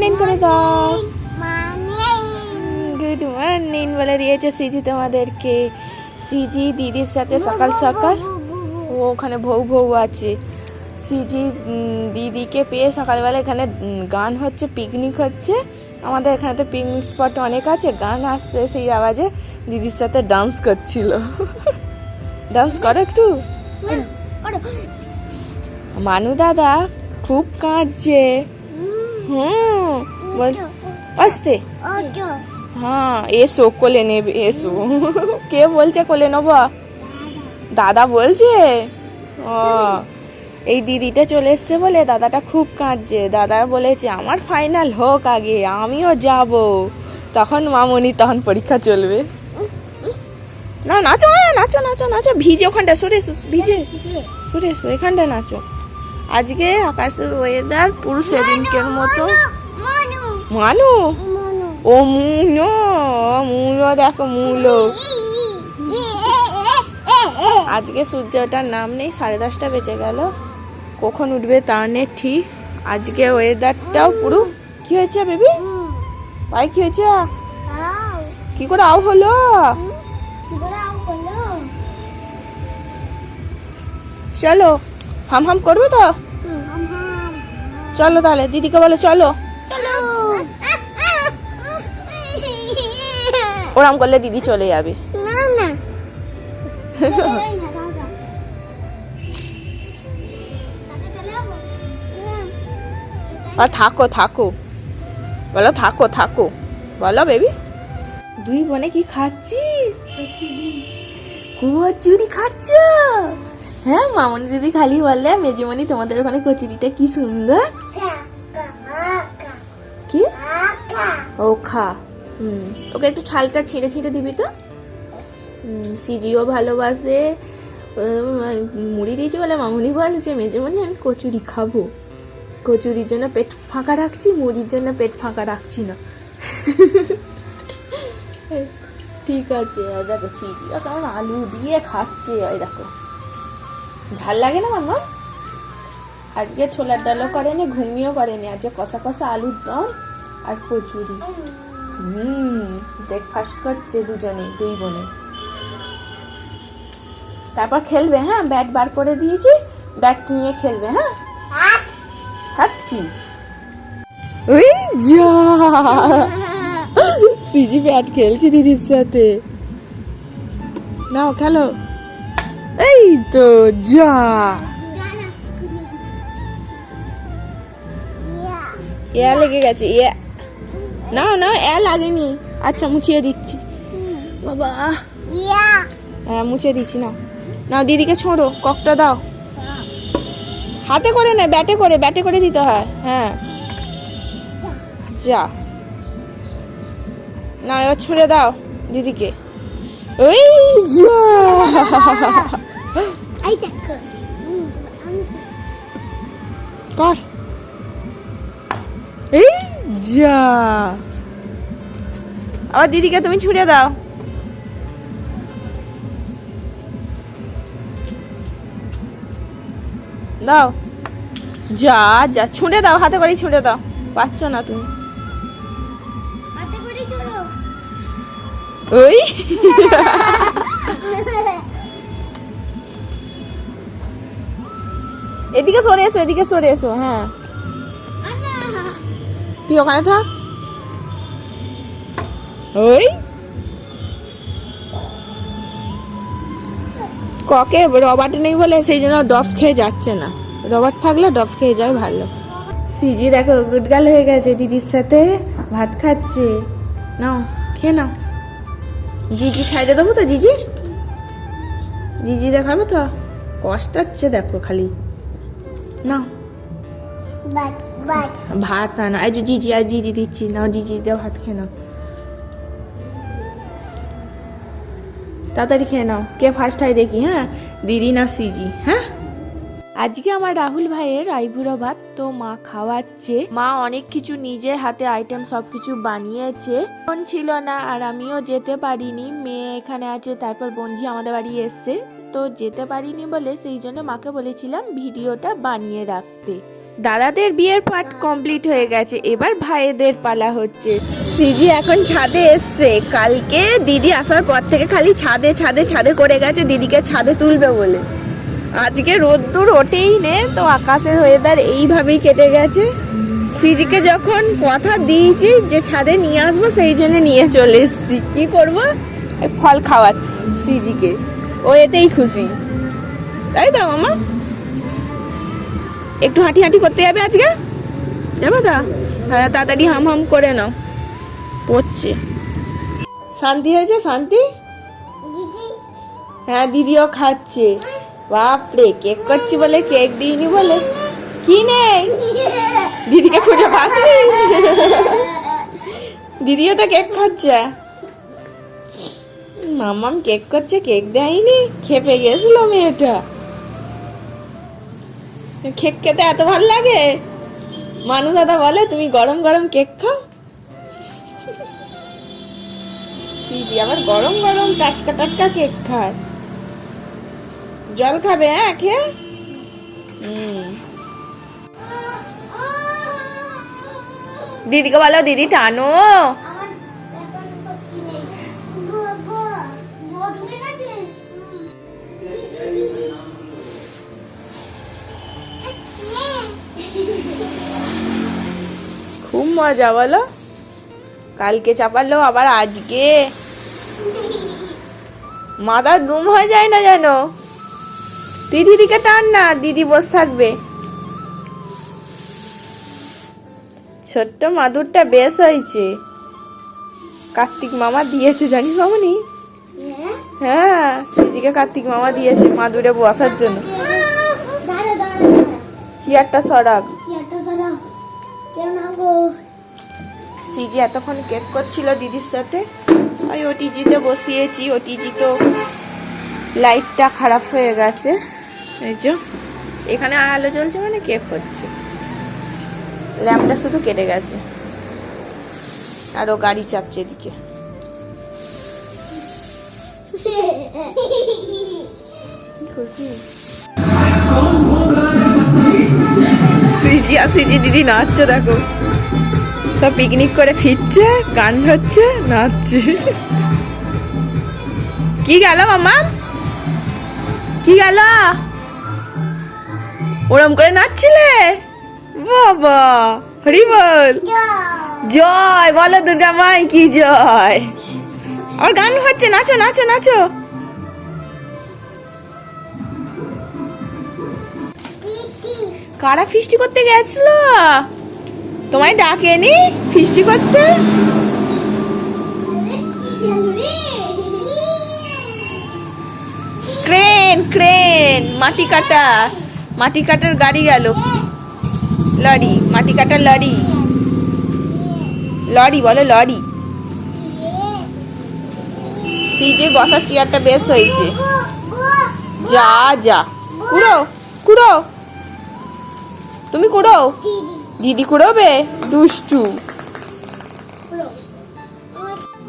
Morning করে দাও good morning বলে দিয়েছে সিজি তোমাদেরকে। সিজি দিদির সাথে সকাল সকাল। ও ওখানে ভৌ ভৌ আছে। সিজি দিদিকে পেয়ে সকালবেলা এখানে গান হচ্ছে পিকনিক হচ্ছে। আমাদের এখানে তো পিকনিক স্পট অনেক আছে গান আসছে সেই আওয়াজে দিদির সাথে ডান্স করছিল। ডান্স করো একটু। মানু দাদা খুব কাঁদছে। বল। আসতে। হ্যাঁ এসো কোলে নেবে এসো। কে বলছে কোলে নেব? দাদা বলছে? ও এই দিদিটা চলে এসছে বলে দাদাটা খুব কাঁদছে। দাদা বলেছে আমার ফাইনাল হোক আগে আমিও যাব। তখন মামনি তখন পরীক্ষা চলবে। না নাচো হ্যাঁ, নাচো নাচো নাচো। ভিজে ওখানটা সরে ভিজে। সরে এসো এখানটা নাচো। আজকে আকাশের ওয়েদার পুরো সেদিনকের মতো। মনু মানু। মনু? ও মুলো মুলো দেখো মুলো। আজকে সূর্যটার নাম নেই সাড়ে দশটা বেজে গেল। কখন উঠবে তা নেই ঠিক। আজকে ওয়েদারটাও পুরো কি হয়েছে বেবি? ভাই কি হয়েছে? কি করে আও হলো? চলো। হাম হাম করবে তো? চলো তাহলে দিদিকে বলো চলো। চলো। ওরম করলে দিদি চলে যাবে। আর থাকো থাকো। বলো থাকো থাকো। বলো বেবি দুই বোনে কি খাচ্ছিস? কচুরি খাচ্ছ? হ্যাঁ মামনি দিদি খালি বললে মেজমনি তোমাদের ওখানে কচুরিটা কি সুন্দর? কি? ও খা। হুম, ওকে একটু ছালটা ছিঁড়ে ছিঁড়ে দিবি তো? সিজিও ভালোবাসে। মুড়ি দিয়েছে বলে মামুনি বলছে মেজমনি আমি কচুরি খাব। কচুরির জন্য পেট ফাঁকা রাখছি, মুড়ির জন্য পেট ফাঁকা রাখছি না। ঠিক আছে দেখো সিজিও কেমন আলু দিয়ে খাচ্ছে ওই দেখো। ঝাল লাগে না মামা? আজকে ছোলার ডালও করেনি ঘুমিয়েও করেনি। আজকে কষা কষা আলুর দম আর কচুরি। হুম ব্রেকফাস্ট করছে দুজনে দুই বোনে। তারপর খেলবে হ্যাঁ? ব্যাট বার করে দিয়েছি ব্যাট নিয়ে খেলবে হ্যাঁ? হাত। কি? ওই যা! সিজি ব্যাট খেলছি দিদির সাথে। নাও খেলো। এই তো যা। এ লেগে গেছে এ না না এ লাগেনি। আচ্ছা মুছিয়ে দিচ্ছি। বাবা। ইয়া হ্যাঁ মুছে দিচ্ছি না নাও দিদিকে ছোড়ো ককটা দাও। হাতে করে না ব্যাটে করে ব্যাটে করে দিতে হয়। হ্যাঁ। যা। না এবার ছুঁড়ে দাও দিদিকে। ওই যা। এই দেখো কর এই যা। আবার দিদিকে তুমি ছুঁড়ে দাও। দাও। যা যা ছুঁড়ে দাও হাতে করে ছুঁড়ে দাও। পাচ্ছ না তুমি। হাতে করে চলো ওই। এদিকে সরে এসো, এদিকে সরে এসো হ্যাঁ। তুই ওখানে থাক। ওই। ককে রবার্ট নেই বলে সেই জন্য ডফ খেয়ে যাচ্ছে না। রবার্ট থাকলে ডফ খেয়ে যায় ভালো। সিজি দেখো গুডগাল হয়ে গেছে দিদির সাথে। ভাত খাচ্ছে। নাও, খেয়ে নাও। জিজি ছাইড়ে দেবো তো, জিজি? জিজি দেখাবে তো? কষ্ট হচ্ছে দেখো খালি। নাও ভাত আনা এই যে জিজি আর জিজি দিচ্ছি নাও জিজি দেও ভাত খেয়ে নাও। তাড়াতাড়ি খেয়ে নাও কে ফার্স্ট হয় দেখি হ্যাঁ? দিদি না সিজি হ্যাঁ? আজকে আমার রাহুল ভাইয়ের আইবুড়ো ভাত তো মা খাওয়াচ্ছে। মা অনেক কিছু নিজের হাতে আইটেম সব কিছু বানিয়েছে। বোন ছিল না আর আমিও যেতে পারিনি। মেয়ে এখানে আছে তারপর বঞ্জি আমাদের বাড়ি এসছে। তো যেতে পারিনি বলে সেই জন্য মাকে বলেছিলাম ভিডিওটা বানিয়ে রাখতে। দাদাদের বিয়ের পার্ট কমপ্লিট হয়ে গেছে এবার ভাইয়েদের পালা হচ্ছে। শ্রীজি এখন ছাদে এসছে। কালকে দিদি আসার পর থেকে খালি ছাদে ছাদে ছাদে করে গেছে দিদিকে ছাদে তুলবে বলে। আজকে রোদ্দুর ওঠেই নে তো আকাশের ওয়েদার এইভাবেই কেটে গেছে। শ্রীজিকে যখন কথা দিয়েছি যে ছাদে নিয়ে আসব সেই জন্য নিয়ে চলে এসছি। কি করব? ফল খাওয়াচ্ছি শ্রীজিকে। ও এতেই খুশি। তাই তো মামা। একটু হাঁটি হাঁটি করতে যাবে আজকে? যাবে তা। হ্যাঁ তাড়াতাড়ি হাম হাম করে নাও। পড়ছে। শান্তি হয়েছে শান্তি? হ্যাঁ দিদিও খাচ্ছে। বাপরে কেক করছি বলে কেক দিইনি বলে। কি নেই? দিদিকে খুঁজে পাসনি? দিদিও তো কেক খাচ্ছে। মামাম কেক করছে, কেক দেয়নি, খেপে গেছিল মেয়েটা। কেক খেতে এত ভালো লাগে? মানু দাদা বলে, তুমি গরম গরম কেক খাও। জি জি আবার গরম গরম টাটকা টাটকা কেক খায়। জল খাবে হ্যাঁ খেয়ে? দিদিকে বলো, দিদি টানো। মজা বলো কালকে চাপালো আবার আজকে? মাথা গুম হয়ে যায় না যেন? তুই দিদিকে টান না দিদি বসে থাকবে। ছোট্ট মাদুরটা বেশ হয়েছে। কার্তিক মামা দিয়েছে জানিস মামনি? হ্যাঁ শ্রীজিকে কার্তিক মামা দিয়েছে মাদুরে বসার জন্য। চেয়ারটা সরাক চেয়ারটা কেউ গো? সিজি এতক্ষণ কেক করছিল দিদির সাথে। আমি ওটিজিতে বসিয়েছি। ওটিজি তো লাইটটা খারাপ হয়ে গেছে। এই যে, এখানে আলো জ্বলছে মানে কেক হচ্ছে। ল্যাম্পটা শুধু কেটে গেছে। আর ও গাড়ি চাপছে এদিকে। সিজি আর সিজি, দিদি নাচছে, দেখো। সব পিকনিক করে ফিরছে, গান হচ্ছে নাচছে। কি গেল মামা? কি গেল? ওরম করে নাচছিলে? বাবা, হরি বল। জয়, বলো দুর্গা মাই, কি জয়। আর গান হচ্ছে, নাচো নাচো নাচো। কারা ফিস্টি করতে গেছিল? তোমায় ডাকেনি ফিস্টি করতে? ক্রেন ক্রেন, মাটি কাটা। মাটি কাটার গাড়ি গেল। লরি, মাটি কাটার লরি। লরি, বলো লরি। সিজে বসার চেয়ারটা বেশ হয়েছে। যা যা। কুড়ো কুড়ো। তুমি কুড়ো? দিদি কুড়োবে? দুষ্টু।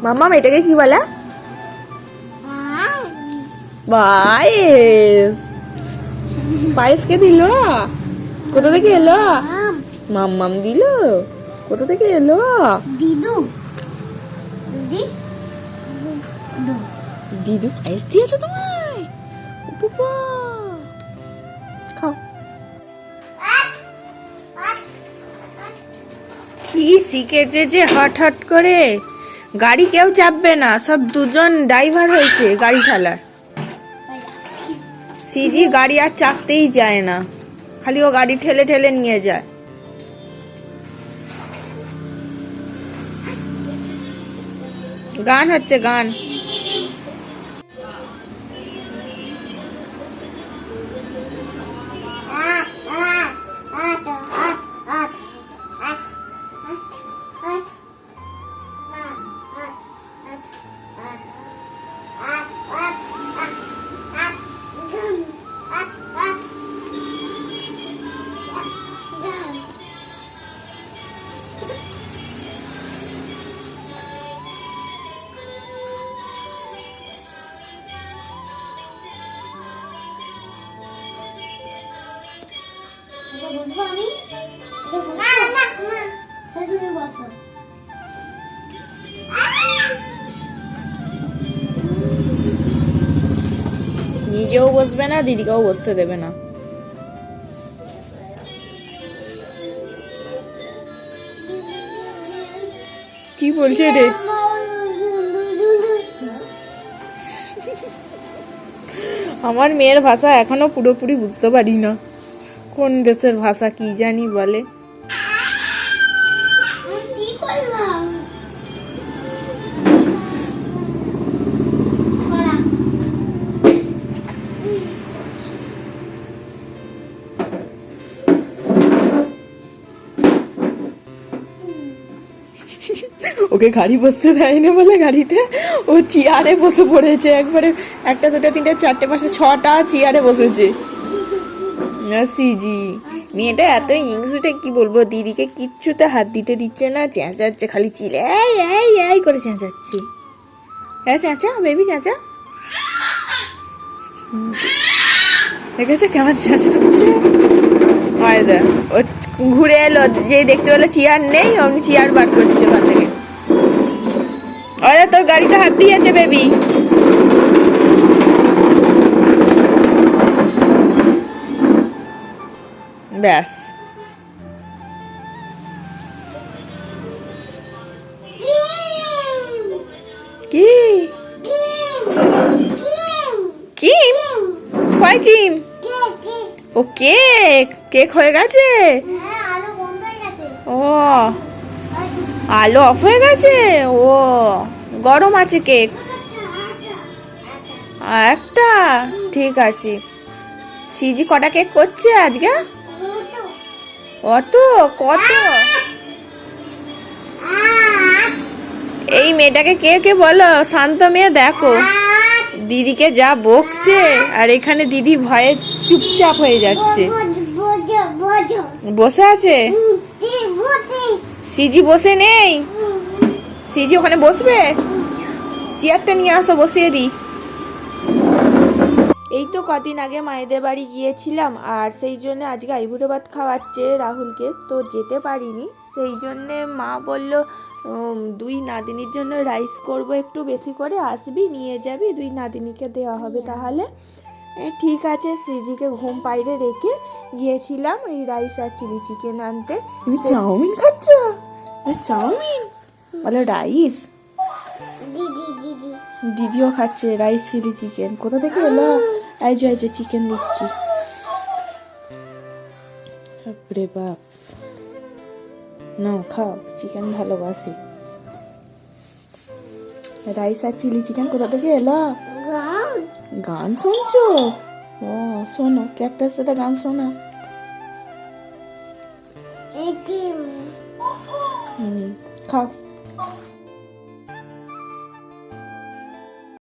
মাম্মা এটাকে কি বলা? পায়েস। পায়েস কে দিল? কোথা থেকে এলো? মাম্মাম দিল? কোথা থেকে এলো? দিদু। দিদি। পায়েস দিয়েছ তোমায়? খাও। কি শিখেছে যে হট করে গাড়ি কেউ চাপবে না, সব দুজন ড্রাইভার হয়েছে গাড়ি চালার। সিজি গাড়ি আর চাপতেই যায় না, খালি ও গাড়ি ঠেলে ঠেলে নিয়ে যায়। গান হচ্ছে গান। আচ্ছা। নিজেও বসবে না, দিদিকেও বসতে দেবে না। কি বলছে রে? আমার মেয়ের ভাষা এখনও পুরোপুরি বুঝতে পারি না। কোন দেশের ভাষা কি জানি বলে। ওকে গাড়ি বসতে দেয়নি বলে গাড়িতে। ও চেয়ারে বসে পড়েছে। একবারে একটা, দুটো, তিনটে, চারটে, পাঁচটা, ছটা চেয়ারে বসেছে। সিজি মেয়েটা এত হিংসুটে কি বলব? দিদিকে কিচ্ছুতে হাত দিতে দিচ্ছে না, চেঁচাচ্ছে, খালি চিলে এই এই এই করে চেঁচাচ্ছে। হ্যাঁ চেঁচা বেবি চেঁচা। দেখেছ কেমন চেঁচাচ্ছে? হয় দেখ, ও ঘুরে এলো, যে দেখতে পেল চেয়ার নেই, অমনি চেয়ার বার করছে ওখান থেকে। আরে তোর গাড়িতে হাত দিয়েছে বেবি ব্যাস। কি? কিম? কয় কিম? ও কেক। কেক হয়ে গেছে? হ্যাঁ হয়ে ও আলো অফ হয়ে গেছে? ও, গরম আছে কেক একটা? ঠিক আছে। সিজি কটা কেক করছে আজকে? অত কত? এই মেয়েটাকে কে কে বলো? শান্ত মেয়ে, দেখো। দিদিকে যা বকছে, আর এখানে দিদি ভয়ে চুপচাপ হয়ে যাচ্ছে। বসে আছে? সিজি বসে নেই? সিজি ওখানে বসবে? চেয়ারটা নিয়ে আসো, বসিয়ে দিই। এই তো কদিন আগে মায়েদের বাড়ি গিয়েছিলাম, আর সেই জন্য আজকে আইবুড়ো ভাত খাওয়াচ্ছে রাহুলকে, তো যেতে পারিনি। সেই জন্যে মা বলল দুই নাদিনীর জন্য রাইস করব একটু বেশি করে, আসবি, নিয়ে যাবি, দুই নাদিনীকে দেওয়া হবে তাহলে। ঠিক আছে শ্রীজিকে ঘুম পাইরে রেখে গিয়েছিলাম এই রাইস আর চিলি চিকেন আনতে। তুমি চাউমিন খাচ্ছ? চাউমিন? বলো রাইস। দিদি দিদি। দিদিও খাচ্ছে রাইস চিলি চিকেন। কোথা থেকে এলো? এই যে এই যে চিকেন দিচ্ছি। বাপরে বাপ। নাও খাও চিকেন ভালোবাসি। রাইস আর চিলি চিকেন কোথা থেকে এলো? গান। গান শুনছো? ও শোনো ক্যাকটার সাথে গান শোনা এটি